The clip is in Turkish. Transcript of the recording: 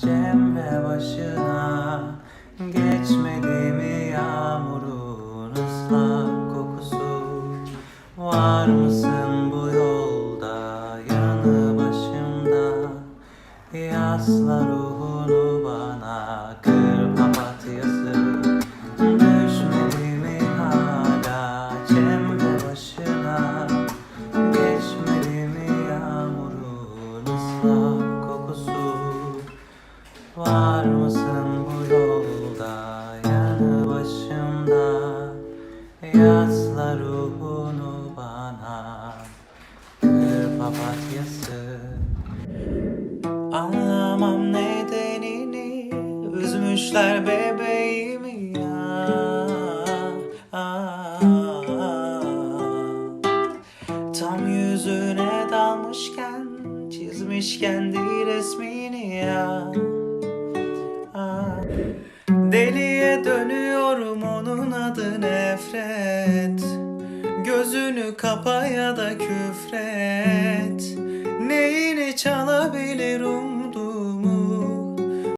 cemre başına Geçmedi mi yağmurun ıslak kokusu? Var mısın bu yolda yanı başımda? Yasla ruhunu bana kır papatyası Düşmedi mi hala cemre başına? Geçmedi mi yağmurun ıslak Var mısın bu yolda? Yanı başımda Yasla ruhunu bana. Kır papatyası. Anlamam nedenini Üzmüşler bebeğimi ya. Tam yüzüne dalmışken Çizmiş kendi resmini ya Dönüyorum onun adı nefret. Gözünü kapa ya da küfret. Neyini çalabilir umut